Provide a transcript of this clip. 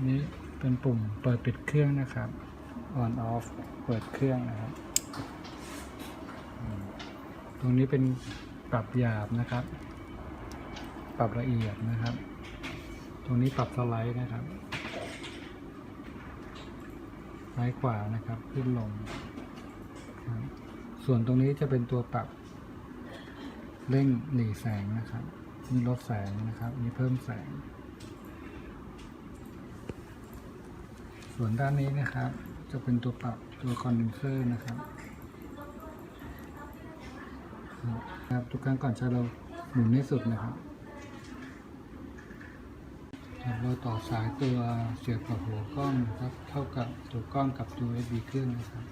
อันนี้เป็นปุ่มเปิดปิดเครื่องนะครับ on off เปิดเครื่องนะครับ ตรงนี้เป็นปรับหยาบนะครับ ปรับละเอียดนะครับ ตรงนี้ปรับสไลด์นะครับซ้ายขวานะครับขึ้นลง ส่วนตรงนี้จะเป็นตัวปรับเร่งหลีแสงนะครับมีลดแสงนะครับมีเพิ่มแสง ส่วนด้านนี้นะครับ จะเป็นตัวปรับตัวคอนเดนเซอร์นะครับครับทุกครั้งก่อนใช้เราหมุนให้สุดนะครับ เราต่อสายตัวเสียบกับหัวกล้องนะครับ เท่ากับตัวกล้องกับตัว USB เครื่องนะครับ